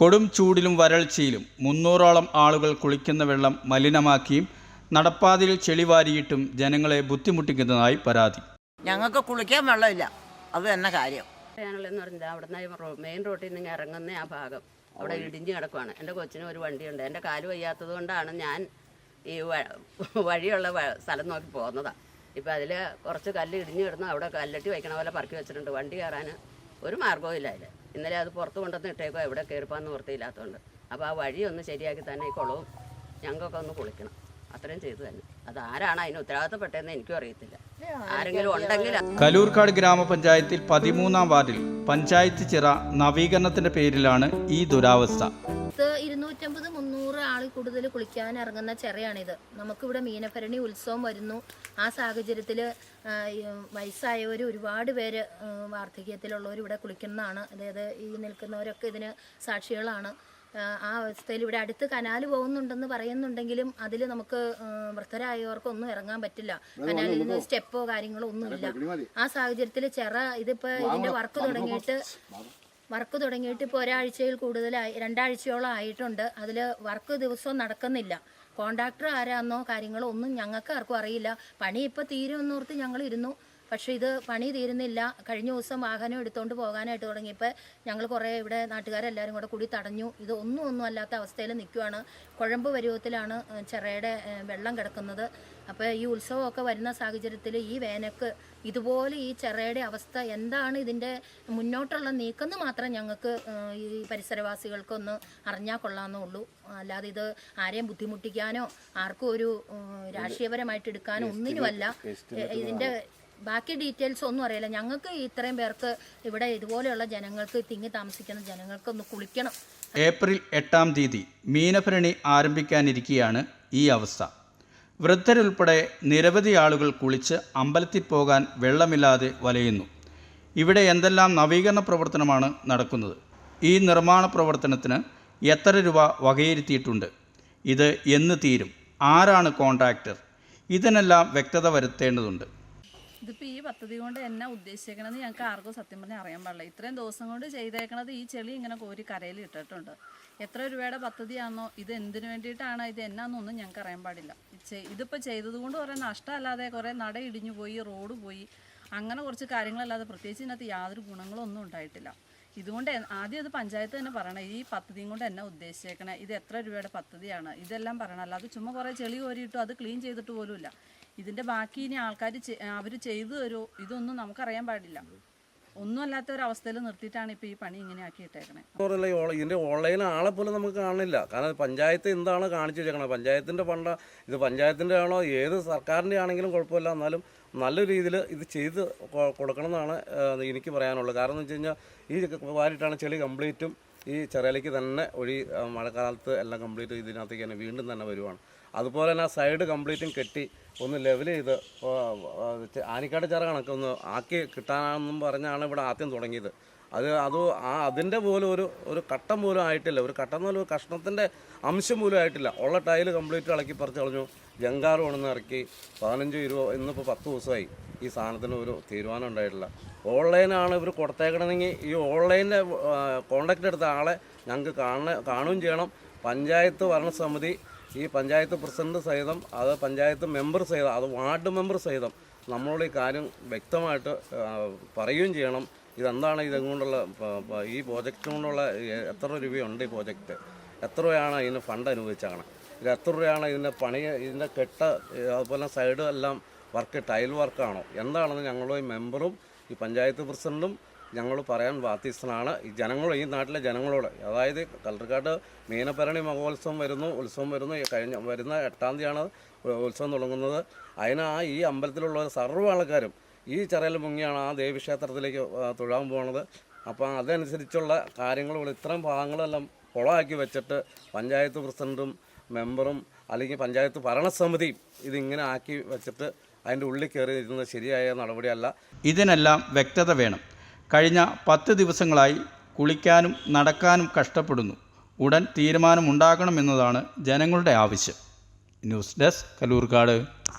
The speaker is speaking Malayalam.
കൊടും ചൂടിലും വരൾച്ചയിലും മുന്നൂറോളം ആളുകൾ കുളിക്കുന്ന വെള്ളം മലിനമാക്കിയും നടപ്പാതയിൽ ചെളി വാരിയിട്ടും ജനങ്ങളെ ബുദ്ധിമുട്ടിക്കുന്നതായി പരാതി. ഞങ്ങൾക്ക് കുളിക്കാൻ വെള്ളമില്ല. അത് തന്നെ കാര്യം. ഞങ്ങളെന്ന് പറഞ്ഞാൽ അവിടെ മെയിൻ റോട്ടിൽ നിന്ന് ഇറങ്ങുന്ന ആ ഭാഗം. അവിടെ ഇടിഞ്ഞ് കിടക്കുവാണ്. എന്റെ കൊച്ചിന് ഒരു വണ്ടിയുണ്ട്. എന്റെ കാൽ വയ്യാത്തത് കൊണ്ടാണ് ഞാൻ ഈ വഴിയുള്ള സ്ഥലം നോക്കി പോകുന്നതാണ് ഇപ്പം അതിൽ കുറച്ച് കല്ല് ഇടിഞ്ഞ് കിടന്ന് അവിടെ കല്ലട്ടി വയ്ക്കണ പോലെ പറക്കി വെച്ചിട്ടുണ്ട്. വണ്ടി കയറാൻ ഒരു മാർഗവും ഇല്ല അതിൽ ഇന്നലെ അത് പുറത്ത് കൊണ്ടുവന്ന് ഇട്ടേക്കോ എവിടെ കയറിപ്പാന്ന് വൃത്തിയില്ലാത്തതുകൊണ്ട് അപ്പോൾ ആ വഴി ഒന്ന് ശരിയാക്കി തന്നെ ഈ കുളവും ഞങ്ങൾക്കൊക്കെ ഒന്ന് കുളിക്കണം. അത്രയും ചെയ്തു തന്നെ. അത് ആരാണ് അതിന് ഉത്തരവാദിത്തപ്പെട്ടതെന്ന് എനിക്കും അറിയത്തില്ല. ആരെങ്കിലും ഉണ്ടെങ്കിൽ കലൂർക്കാട് ഗ്രാമപഞ്ചായത്തിൽ പതിമൂന്നാം വാർഡിൽ പഞ്ചായത്ത് ചിറ നവീകരണത്തിന്റെ പേരിലാണ് ഈ ദുരാവസ്ഥ. പത്ത് ഇരുന്നൂറ്റമ്പത് മുന്നൂറ് ആൾ കൂടുതൽ കുളിക്കാൻ ഇറങ്ങുന്ന ചെറയാണിത്. നമുക്കിവിടെ മീനഭരണി ഉത്സവം വരുന്നു. ആ സാഹചര്യത്തിൽ വയസ്സായവർ ഒരുപാട് പേര് വാർദ്ധക്യത്തിലുള്ളവർ ഇവിടെ കുളിക്കുന്നതാണ്. അതായത് ഈ നിൽക്കുന്നവരൊക്കെ ഇതിന് സാക്ഷികളാണ്. ആ, അവസ്ഥയിൽ ഇവിടെ അടുത്ത് കനാൽ പോകുന്നുണ്ടെന്ന് പറയുന്നുണ്ടെങ്കിലും അതിൽ നമുക്ക് വൃദ്ധരായവർക്കൊന്നും ഇറങ്ങാൻ പറ്റില്ല. കനാലിൽ നിന്ന് സ്റ്റെപ്പോ കാര്യങ്ങളോ ഒന്നുമില്ല. ആ സാഹചര്യത്തിൽ ചെറ ഇതിപ്പോ ഇതിന്റെ വർക്ക് തുടങ്ങിയിട്ട് വർക്ക് തുടങ്ങിയിട്ട് ഇപ്പോൾ ഒരാഴ്ചയിൽ കൂടുതലായി രണ്ടാഴ്ചയോളം ആയിട്ടുണ്ട്. അതിൽ വർക്ക് ദിവസവും നടക്കുന്നില്ല. കോൺട്രാക്ടർ ആരാന്നോ കാര്യങ്ങളോ ഒന്നും ഞങ്ങൾക്ക് ആർക്കും അറിയില്ല. പണി ഇപ്പോൾ തീരുമെന്നോർത്ത് ഞങ്ങൾ ഇരുന്നു. പക്ഷേ ഇത് പണി തീരുന്നില്ല. കഴിഞ്ഞ ദിവസം വാഹനം എടുത്തുകൊണ്ട് പോകാനായിട്ട് തുടങ്ങിയപ്പോൾ ഞങ്ങൾ കുറേ ഇവിടെ നാട്ടുകാരെല്ലാവരും കൂടെ കൂടി തടഞ്ഞു. ഇത് ഒന്നും ഒന്നും അല്ലാത്ത അവസ്ഥയിൽ നിൽക്കുവാണ് കുഴമ്പ് പരുവത്തിലാണ് ചെറയുടെ വെള്ളം കിടക്കുന്നത്. അപ്പോൾ ഈ ഉത്സവമൊക്കെ വരുന്ന സാഹചര്യത്തിൽ ഈ വേനക്ക് ഇതുപോലെ ഈ ചെറയുടെ അവസ്ഥ എന്താണ് ഇതിന്റെ മുന്നോട്ടുള്ള നീക്കം മാത്രം ഞങ്ങൾക്ക് ഈ പരിസരവാസികൾക്കൊന്ന് അറിഞ്ഞാൽ കൊള്ളാമെന്നേ ഉള്ളൂ. അല്ലാതെ ഇത് ആരെയും ബുദ്ധിമുട്ടിക്കാനോ ആർക്കും ഒരു രാഷ്ട്രീയപരമായിട്ട് എടുക്കാനോ ഒന്നിനുമല്ല. ഇതിന്റെ ബാക്കി ഡീറ്റെയിൽസ് ഒന്നും അറിയില്ല. ഞങ്ങൾക്ക് ഇത്രയും പേർക്ക് ഇവിടെ ഇതുപോലെയുള്ള ജനങ്ങൾക്ക് തിങ്ങി താമസിക്കുന്ന ജനങ്ങൾക്ക് ഒന്ന് കുളിക്കണം. ഏപ്രിൽ എട്ടാം തീയതി മീനഭരണി ആരംഭിക്കാനിരിക്കെയാണ് ഈ അവസ്ഥ. വൃദ്ധരുൾപ്പെടെ നിരവധി ആളുകൾ കുളിച്ച് അമ്പലത്തിൽ പോകാൻ വെള്ളമില്ലാതെ വലയുന്നു. ഇവിടെ എന്തെല്ലാം നവീകരണ പ്രവർത്തനമാണ് നടക്കുന്നത്? ഈ നിർമ്മാണ പ്രവർത്തനത്തിന് എത്ര രൂപ വകയിരുത്തിയിട്ടുണ്ട്? ഇത് എന്ന് തീരും? ആരാണ് കോൺട്രാക്ടർ? ഇതിനെല്ലാം വ്യക്തത വരുത്തേണ്ടതുണ്ട്. ഇതിപ്പോൾ ഈ പദ്ധതി കൊണ്ട് എന്നാ ഉദ്ദേശിക്കണമെന്ന് ഞങ്ങൾക്ക് ആർക്കും സത്യം പറഞ്ഞാൽ അറിയാൻ പാടില്ല. ഇത്രയും ദിവസം കൊണ്ട് ചെയ്തേക്കണത് ഈ ചെളി ഇങ്ങനെ കോരി കരയിൽ ഇട്ടിട്ടുണ്ട്. എത്ര രൂപയുടെ പദ്ധതിയാണോ ഇത് എന്തിനു വേണ്ടിയിട്ടാണ് ഇത് എന്നാന്നൊന്നും ഞങ്ങൾക്ക് അറിയാൻ പാടില്ല. ഇതിപ്പോൾ ചെയ്തതുകൊണ്ട് കുറേ നഷ്ടമല്ലാതെ കുറേ നട ഇടിഞ്ഞു പോയി റോഡ് പോയി അങ്ങനെ കുറച്ച് കാര്യങ്ങളല്ലാതെ പ്രത്യേകിച്ച് ഇതിനകത്ത് യാതൊരു ഗുണങ്ങളും ഒന്നും ഉണ്ടായിട്ടില്ല. ഇതുകൊണ്ട് ആദ്യം അത് പഞ്ചായത്ത് തന്നെ പറയണം ഈ പദ്ധതിയും കൊണ്ട് എന്നെ ഉദ്ദേശിച്ചേക്കണേ ഇത് എത്ര രൂപയുടെ പദ്ധതിയാണ് ഇതെല്ലാം പറയണം അല്ലാതെ ചുമ്മാ കുറേ ചെളി കോരിയിട്ടു അത് ക്ലീൻ ചെയ്തിട്ട് പോലുമില്ല. ഇതിന്റെ ബാക്കി ഇനി ആൾക്കാർ അവർ ചെയ്തു തരുമോ ഇതൊന്നും നമുക്കറിയാൻ പാടില്ല. ഒന്നും അല്ലാത്ത ഒരു അവസ്ഥയിൽ നിർത്തിയിട്ടാണ് ഇപ്പോൾ ഈ പണി ഇങ്ങനെ ആക്കിയിട്ടേക്കണേ ഇതിന്റെ ഓൺലൈൻ ആളെ പോലും നമുക്ക് കാണില്ല കാരണം പഞ്ചായത്ത് എന്താണ് കാണിച്ചു വെച്ചേക്കണത് പഞ്ചായത്തിന്റെ ഫണ്ട ഇത് പഞ്ചായത്തിന്റെ ആണോ? ഏത് സർക്കാരിന്റെ ആണെങ്കിലും കുഴപ്പമില്ല. എന്നാലും നല്ല രീതിയിൽ ഇത് ചെയ്ത് കൊടുക്കണം എന്നാണ് എനിക്ക് പറയാനുള്ളത്. കാരണം എന്ന് വെച്ച് കഴിഞ്ഞാൽ ഈ വാരിട്ടാണ് ചെളി കംപ്ലീറ്റും ഈ ചെറിയലേക്ക് തന്നെ ഒഴി മഴക്കാലത്ത് എല്ലാം കംപ്ലീറ്റ് ഇതിനകത്തേക്ക് തന്നെ വീണ്ടും തന്നെ വരുവാണ്. അതുപോലെ തന്നെ ആ സൈഡ് കംപ്ലീറ്റും കെട്ടി ഒന്ന് ലെവൽ ചെയ്ത് ആനിക്കാട് ചെറ കണക്കൊന്ന് ആക്കി കിട്ടാനാണെന്നും പറഞ്ഞാണ് ഇവിടെ ആദ്യം തുടങ്ങിയത്. അത് അത് ആ അതിന്റെ പോലും ഒരു ഒരു കട്ടം പോലും ആയിട്ടില്ല. ഒരു കട്ടം പറഞ്ഞാൽ ഒരു കഷ്ണത്തിന്റെ അംശം പോലും ആയിട്ടില്ല. ഉള്ള ടൈൽ കംപ്ലീറ്റ് ഇളക്കി പറിച്ച് കളഞ്ഞു. ജങ്കാർ കൊണ്ടുവന്ന് ഇറക്കി. പതിനഞ്ച് ഇരുപത് ഇന്നിപ്പോൾ പത്ത് ദിവസമായി. ഈ സാധനത്തിന് ഒരു തീരുമാനം ഉണ്ടായിട്ടില്ല. ഓൺലൈനാണ് ഇവർ കൊടുത്തേക്കണമെങ്കിൽ ഈ ഓൺലൈനിലെ കോണ്ടാക്ട് എടുത്ത ആളെ ഞങ്ങൾക്ക് കാണ കാണുകയും ചെയ്യണം. പഞ്ചായത്ത് ഭരണസമിതി ഈ പഞ്ചായത്ത് പ്രസിഡന്റ് സഹിതം അത് പഞ്ചായത്ത് മെമ്പർ സഹിതം അത് വാർഡ് മെമ്പർ സഹിതം നമ്മളോട് ഈ കാര്യം വ്യക്തമായിട്ട് പറയുകയും ചെയ്യണം. ഇതെന്താണ് ഇതുകൊണ്ടുള്ള ഈ പ്രോജക്റ്റ് കൊണ്ടുള്ള എത്ര രൂപയുണ്ട് ഈ പ്രോജക്റ്റ് എത്ര രൂപയാണ് ഇതിന് ഫണ്ട് അനുവദിച്ചാണ് ഇത് എത്ര രൂപയാണ് ഇതിന്റെ പണി ഇതിന്റെ കെട്ട അതുപോലെ സൈഡ് എല്ലാം വർക്ക് ടൈൽ വർക്കാണോ? എന്താണെന്ന് ഞങ്ങളും ഈ മെമ്പറും ഈ പഞ്ചായത്ത് പ്രസിഡന്റും ഞങ്ങൾ പറയാൻ ബാധ്യസ്ഥനാണ്. ഈ ജനങ്ങളോ ഈ നാട്ടിലെ ജനങ്ങളോട് അതായത് കലർക്കാട് മീനപ്പരണി മഹോത്സവം വരുന്നു ഉത്സവം വരുന്നു കഴിഞ്ഞ വരുന്ന എട്ടാം തീയതിയാണ് ഉത്സവം തുടങ്ങുന്നത്. അതിന് ആ ഈ അമ്പലത്തിലുള്ള സർവ ആൾക്കാരും ഈ ചിറയിൽ മുങ്ങിയാണ് ആ ദേവീക്ഷേത്രത്തിലേക്ക് തൊഴാൻ പോകുന്നത് അപ്പോൾ അതനുസരിച്ചുള്ള കാര്യങ്ങൾ ഇത്തരം ഭാഗങ്ങളെല്ലാം കുളമാക്കി വെച്ചിട്ട് പഞ്ചായത്ത് പ്രസിഡന്റും മെമ്പറും അല്ലെങ്കിൽ പഞ്ചായത്ത് ഭരണസമിതിയും ഇതിങ്ങനെ ആക്കി വെച്ചിട്ട് അതിന്റെ ഉള്ളിൽ കയറി ഇരുന്നത് ശരിയായ നടപടിയല്ല. ഇതിനെല്ലാം വ്യക്തത വേണം. കഴിഞ്ഞ പത്ത് ദിവസങ്ങളായി കുളിക്കാനും നടക്കാനും കഷ്ടപ്പെടുന്നു. ഉടൻ തീരുമാനമുണ്ടാകണമെന്നതാണ് ജനങ്ങളുടെ ആവശ്യം. News desk Kalloorkkad.